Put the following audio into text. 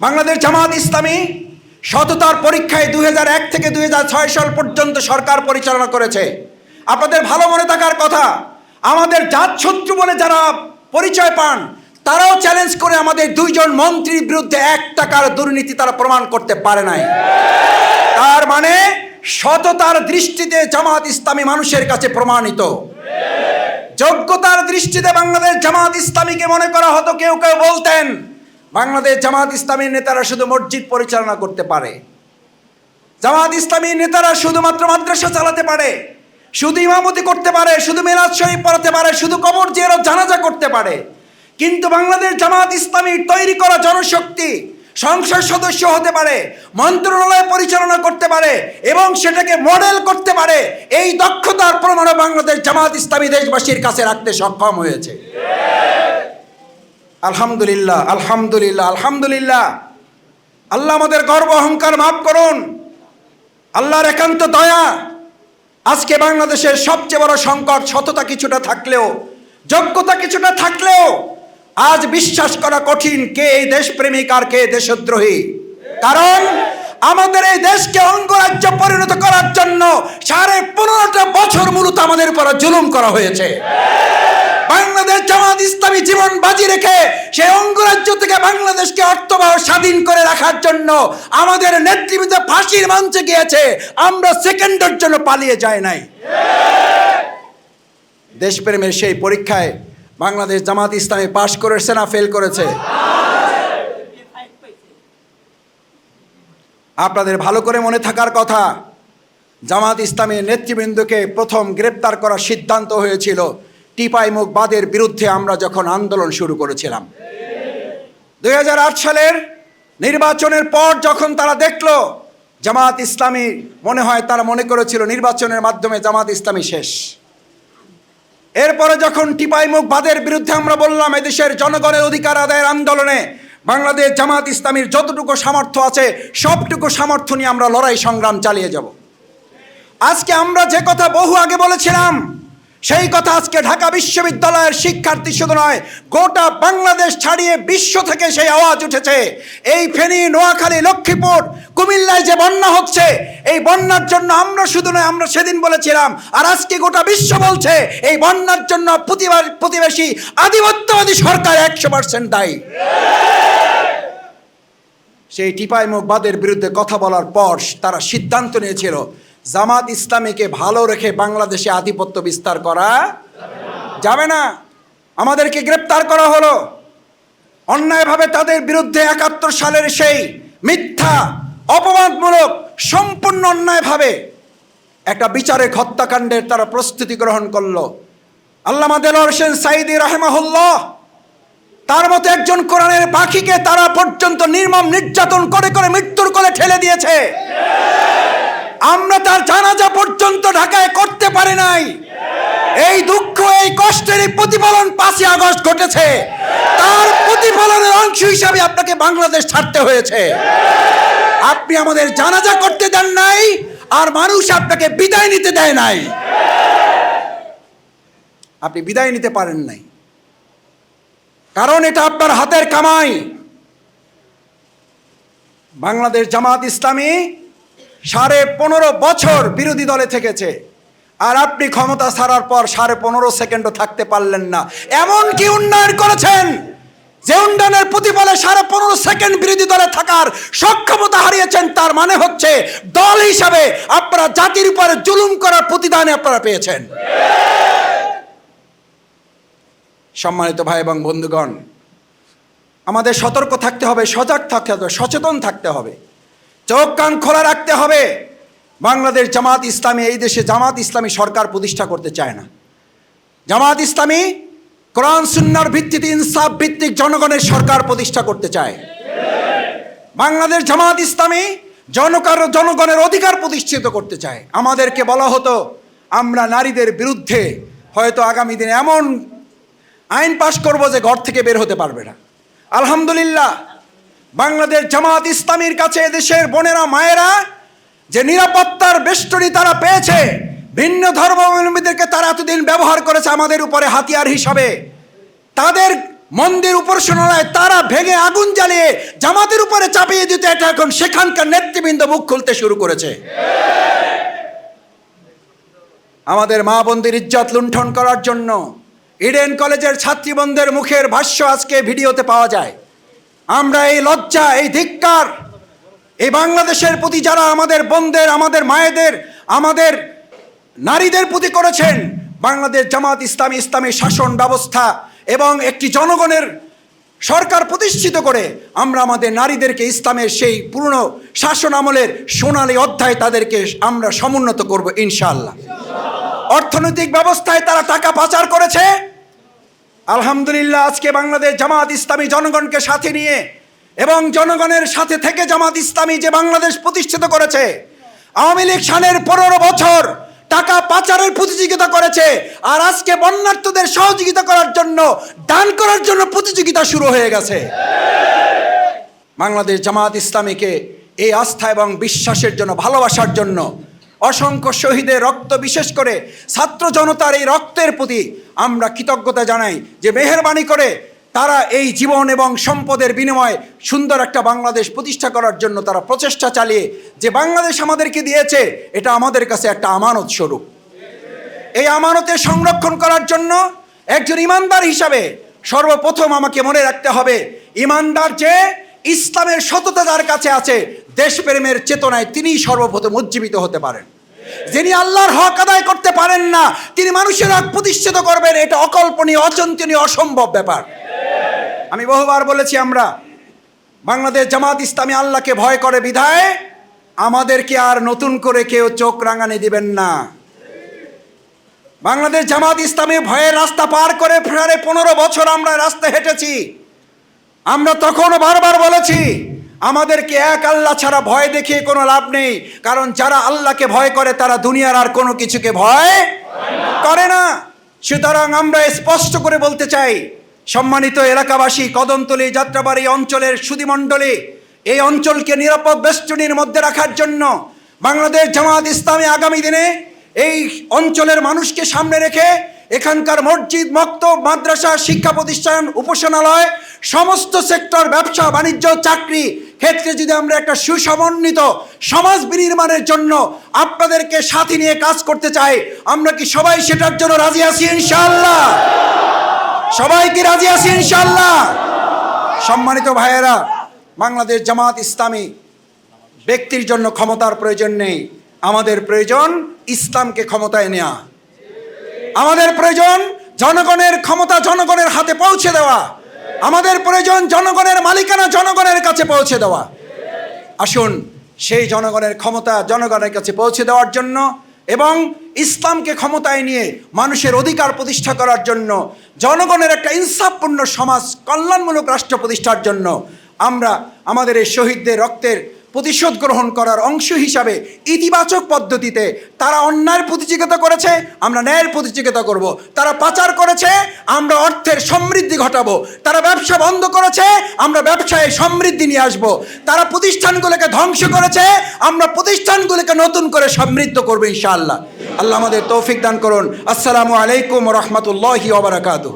বাংলাদেশ জামাত ইসলামী সততার পরীক্ষায় দুই এক থেকে দুই হাজার ছয় সাল পর্যন্ত সরকার পরিচালনা করেছে। আপনাদের ভালো মনে থাকার কথা, আমাদের জাত শত্রু বলে যারা পরিচয় পান, তারাও চ্যালেঞ্জ করে আমাদের দুইজন মন্ত্রীর বিরুদ্ধে এক টাকার দুর্নীতি তারা প্রমাণ করতে পারে নাই। তার মানে সততার দৃষ্টিতে জামাত ইসলামী মানুষের কাছে প্রমাণিত। যোগ্যতার দৃষ্টিতে বাংলাদেশ জামাত ইসলামীকে মনে করা হতো কেউ কেউ বলতেন বাংলাদেশ জামাত ইসলামীর নেতারা শুধু মসজিদ পরিচালনা করতে পারে। জামাত ইসলামীর নেতারা শুধুমাত্র মাদ্রাসা চালাতে পারে, শুধু ইমামতি করতে পারে, শুধু মেরাজ শরীফ পড়াতে পারে, শুধু কবর জিয়ারত জানাজা করতে পারে। কিন্তু বাংলাদেশ জামাত ইসলামীর তৈরি করা জনশক্তি সংসদ সদস্য হতে পারে, মন্ত্রণালয় পরিচালনা করতে পারে এবং সেটাকে মডেল করতে পারে, এই দক্ষতার প্রমাণও বাংলাদেশ জামাত ইসলামী দেশবাসীর কাছে রাখতে সক্ষম হয়েছে। আলহামদুলিল্লাহ আলহামদুলিল্লাহ আলহামদুলিল্লাহ। আল্লাহ আমাদের গর্ব, অহংকার মাফ করুন। আল্লাহর একান্ত দয়া। আজকে বাংলাদেশের সবচেয়ে বড় সংকট সততা কিছুটা থাকলেও, যোগ্যতা কিছুটা থাকলেও, আজ বিশ্বাস করা কঠিন কে এই দেশপ্রেমিক আর কে দেশদ্রোহী। কারণ আমাদের এই দেশকে অঙ্গরাজ্য পরিণত করার জন্য সাড়ে পনেরোটা বছর মূলত আমাদের উপর জুলুম করা হয়েছে। ইসলামী জীবন বাজি রেখে সেই অঙ্গরাজ্য থেকে বাংলাদেশকে অর্থবহ স্বাধীন করে রাখার জন্য আমাদের নেতৃবৃন্দ ফাঁসির মঞ্চে গিয়েছে। আমরা সেকেন্ডের জন্য পালিয়ে যায় নাই। দেশপ্রেমের সেই পরীক্ষায় বাংলাদেশ জামাত ইসলামী পাশ করেছে না ফেল করেছে। আপনাদের ভালো করে মনে থাকার কথা, জামাত ইসলামের নেতৃবৃন্দকে প্রথম গ্রেপ্তার করার সিদ্ধান্ত হয়েছিল। টিপাই মুখ বাদের বিরুদ্ধে আমরা যখন আন্দোলন শুরু করেছিলাম। দুই হাজার আট সালের নির্বাচনের পর যখন তারা দেখল, জামাত ইসলামী মনে হয় তারা মনে করেছিল নির্বাচনের মাধ্যমে জামাত ইসলামী শেষ। এরপরে যখন টিপাই মুখ বাদের বিরুদ্ধে আমরা বললাম, এদেশের জনগণের অধিকার আদায়ের আন্দোলনে বাংলাদেশ জামাত ইসলামীর যতটুকু সামর্থ্য আছে, সবটুকু সামর্থ্য নিয়ে আমরা লড়াই সংগ্রাম চালিয়ে যাব। আজকে আমরা যে কথা বহু আগে বলেছিলাম সেই কথা আজকে ঢাকা বিশ্ববিদ্যালয়ের শিক্ষার্থী শুধু নয়, গোটা বাংলাদেশ ছাড়িয়ে বিশ্ব থেকে সেই আওয়াজ উঠেছে। এই ফেনী, নোয়াখালী, লক্ষ্মীপুর, কুমিল্লায় যে বন্যা হচ্ছে, এই বন্যার জন্য আমরা শুধু নয়, আমরা সেদিন বলেছিলাম, আর আজকে গোটা বিশ্ব বলছে, এই বন্যার জন্য প্রতিবা- প্রতিবেশী, আধিপত্যবাদী সরকার একশো পার্সেন্ট দায়ী। সেই টিপাই মুখ বাদের বিরুদ্ধে কথা বলার পর তারা সিদ্ধান্ত নিয়েছিল জামাত ইসলামীকে ভালো রেখে বাংলাদেশে আধিপত্য বিস্তার করা যাবে না। আমাদেরকে গ্রেপ্তার করা হলো। অন্যায়ভাবে তাদের বিরুদ্ধে একাত্তর সালের সেই মিথ্যা, অপবাদমূলক, সম্পূর্ণ অন্যায়ভাবে একটা বিচারিক হত্যাকাণ্ডের তারা প্রস্তুতি গ্রহণ করল। আল্লামা দেলোয়ার হোসেন সাইদি রাহেমাহুল্লাহ তার মতো একজন কোরআনের পাখিকে তারা পর্যন্ত নির্মম নির্যাতন করে করে মৃত্যুর কোলে ঠেলে দিয়েছে। আমরা তার জানাজা পর্যন্ত ঢাকায় করতে পারি নাই। এই দুঃখ, এই কষ্টের প্রতিফলন পাঁচই আগস্ট ঘটেছে। তার প্রতিফলনের অংশ হিসাবে আপনাকে বাংলাদেশ ছাড়তে হয়েছে। আপনি আমাদের জানাজা করতে দেন নাই, আর মানুষ আপনাকে বিদায় নিতে দেয় নাই। আপনি বিদায় নিতে পারেন নাই। কারণ এটা আপনার হাতের কামাই। বাংলাদেশ জামাত ইসলামী সাড়ে পনেরো বছর বিরোধী দলে থেকেছে। আর আপনি ক্ষমতা ছাড়ার পর সাড়ে পনেরো সেকেন্ডও থাকতে পারলেন না। এমন কি উন্নয়ন করেছেন যে উন্নয়নের প্রতিফলে সাড়ে পনেরো সেকেন্ড বিরোধী দলে থাকার সক্ষমতা হারিয়েছেন, তার মানে হচ্ছে দল হিসাবে আপনারা জাতির উপরে জুলুম করার প্রতিদানে আপনারা পেয়েছেন। সম্মানিত ভাই এবং বন্ধুগণ, আমাদের সতর্ক থাকতে হবে, সজাগ থাকতে হবে, সচেতন থাকতে হবে। চোখ কান খোলা রাখতে হবে। বাংলাদেশ জামাত ইসলামী এই দেশে জামাত ইসলামী সরকার প্রতিষ্ঠা করতে চায় না। জামাত ইসলামী কোরআন, সুন্নার ভিত্তিতে ইনসাফ ভিত্তিক জনগণের সরকার প্রতিষ্ঠা করতে চায়। বাংলাদেশ জামাত ইসলামী জনকার জনগণের অধিকার প্রতিষ্ঠিত করতে চায়। আমাদেরকে বলা হতো, আমরা নারীদের বিরুদ্ধে হয়তো আগামী দিনে এমন আইন পাশ করব যে ঘর থেকে বের হতে পারবে না। আলহামদুলিল্লাহ বাংলাদেশ জামাত ইসলামীর কাছে দেশের বোনেরা, মায়েরা, যে নিরাপত্তার বেষ্টনী তারা পেয়েছে, ভিন্ন ধর্মাবলম্বীদেরকে তারা এতদিন ব্যবহার করেছে আমাদের উপরে হাতিয়ার হিসাবে। তাদের মন্দির উপাসনালয় তারা ভেঙে আগুন জ্বালিয়ে জামাতের উপরে চাপিয়ে দিতে এটা এখন সেখানকার নেতৃবৃন্দ মুখ খুলতে শুরু করেছে। আমাদের মা বন্দির ইজ্জত লুণ্ঠন করার জন্য ইডেন কলেজের ছাত্রীবন্ধের মুখের ভাষ্য আজকে ভিডিওতে পাওয়া যায়। আমরা এই লজ্জা, এই ধিক্কার, এই বাংলাদেশের প্রতি যারা আমাদের বোনদের, আমাদের মায়েদের, আমাদের নারীদের প্রতি করেছেন, বাংলাদেশ জামাত ইসলামী ইসলামী শাসন ব্যবস্থা এবং একটি জনগণের সরকার প্রতিষ্ঠিত করে আমরা আমাদের নারীদেরকে ইসলামের সেই পুরনো শাসন আমলের সোনালী অধ্যায় তাদেরকে আমরা সমুন্নত করব ইনশাল্লাহ অর্থনৈতিক ব্যবস্থায় তারা টাকা পাচার করেছে আলহামদুলিল্লাহ, আজকে বাংলাদেশ জামাত ইসলামী জনগণকে সাথে নিয়ে এবং জনগণের সাথে থেকে জামাত ইসলামী যে বাংলাদেশ প্রতিষ্ঠিত করেছে, আওয়ামী লীগ সানের পনেরো বছর টাকা পাচারের প্রতিযোগিতা করেছে আর আজকে বন্যার্থদের সহযোগিতা করার জন্য, দান করার জন্য প্রতিযোগিতা শুরু হয়ে গেছে। বাংলাদেশ জামাত ইসলামীকে এই আস্থা এবং বিশ্বাসের জন্য, ভালোবাসার জন্য অসংখ্য শহীদের রক্ত বিশেষ করে ছাত্র জনতার এই রক্তের প্রতি আমরা কৃতজ্ঞতা জানাই যে মেহরবানি করে তারা এই জীবন এবং সম্পদের বিনিময়ে সুন্দর একটা বাংলাদেশ প্রতিষ্ঠা করার জন্য তারা প্রচেষ্টা চালিয়ে যে বাংলাদেশ আমাদেরকে দিয়েছে, এটা আমাদের কাছে একটা আমানত স্বরূপ। এই আমানতে সংরক্ষণ করার জন্য একজন ইমানদার হিসাবে সর্বপ্রথম আমাকে মনে রাখতে হবে, ইমানদার যে ইসলামের সততা যার কাছে আছে দেশপ্রেমের চেতনায় তিনি সর্বপ্রথম উজ্জীবিত হতে পারেন। যিনি আল্লাহর হক আদায় করতে পারেন না, তিনি মানুষের হক প্রতিষ্ঠিত করবেন, এটা অকল্পনীয়, অচিন্তনীয়, অসম্ভব ব্যাপার। আমি বহুবার বলেছি আমরা, বাংলাদেশ জামাত ইসলামী আল্লাহকে ভয় করে বিধায়, আমাদেরকে আর নতুন করে কেউ চোখ রাঙানি দিবেন না। বাংলাদেশ জামাত ইসলামী ভয়ের রাস্তা পার করে ফেরারে পনেরো বছর আমরা রাস্তা হেঁটেছি। আমরা তখনও বারবার বলেছি আমাদেরকে এক আল্লাহ ছাড়া ভয় দেখিয়ে কোনো লাভ নেই। কারণ যারা আল্লাহকে ভয় করে, তারা দুনিয়ার আর কোনো কিছুকে ভয় করে না। সুতরাং আমরা স্পষ্ট করে বলতে চাই, সম্মানিত এলাকাবাসী, কদমতলী যাত্রাবাড়ি অঞ্চলের সুদিমণ্ডলী, এই অঞ্চলকে নিরাপদ বেষ্টনীর মধ্যে রাখার জন্য বাংলাদেশ জামাত ইসলামী আগামী দিনে এই অঞ্চলের মানুষকে সামনে রেখে এখানকার মসজিদ, মক্তব, মাদ্রাসা, শিক্ষা প্রতিষ্ঠান, উপাসনালয়, সমস্ত সেক্টর ব্যবসা, বাণিজ্য, চাকরি ক্ষেত্রে যদি আমরা একটা সুসমন্বিত সমাজ বিনির্মাণের জন্য আপনাদেরকে সাথে নিয়ে কাজ করতে চাই, আমরা কি সবাই সেটার জন্য রাজি আছি ইনশাআল্লাহ? সবাই কি রাজি আছি ইনশাল্লাহ সম্মানিত ভাইয়েরা, বাংলাদেশ জামাত ইসলামী ব্যক্তির জন্য ক্ষমতার প্রয়োজন নেই। আমাদের প্রয়োজন ইসলামকে ক্ষমতায় নেওয়া আমাদের প্রয়োজন জনগণের ক্ষমতা জনগণের হাতে পৌঁছে দেওয়া। আমাদের প্রয়োজন জনগণের মালিকানা জনগণের কাছে পৌঁছে দেওয়া। আসুন, সেই জনগণের ক্ষমতা জনগণের কাছে পৌঁছে দেওয়ার জন্য এবং ইসলামকে ক্ষমতায় নিয়ে মানুষের অধিকার প্রতিষ্ঠা করার জন্য, জনগণের একটা ইনসাফপূর্ণ সমাজ কল্যাণমূলক রাষ্ট্র প্রতিষ্ঠার জন্য আমরা আমাদের এই শহীদদের রক্তের প্রতিশোধ গ্রহণ করার অংশ হিসাবে ইতিবাচক পদ্ধতিতে তারা অন্যায়ের প্রতিযোগিতা করেছে, আমরা ন্যায়ের প্রতিযোগিতা করব। তারা পাচার করেছে, আমরা অর্থের সমৃদ্ধি ঘটাবো তারা ব্যবসা বন্ধ করেছে, আমরা ব্যবসায় সমৃদ্ধি নিয়ে আসব। তারা প্রতিষ্ঠানগুলোকে ধ্বংস করেছে, আমরা প্রতিষ্ঠানগুলোকে নতুন করে সমৃদ্ধ করব ইনশাআল্লাহ আল্লাহ আমাদের তৌফিক দান করুন আসসালামু আলাইকুম রহমতুল্লাহি ওবরাকাতুহ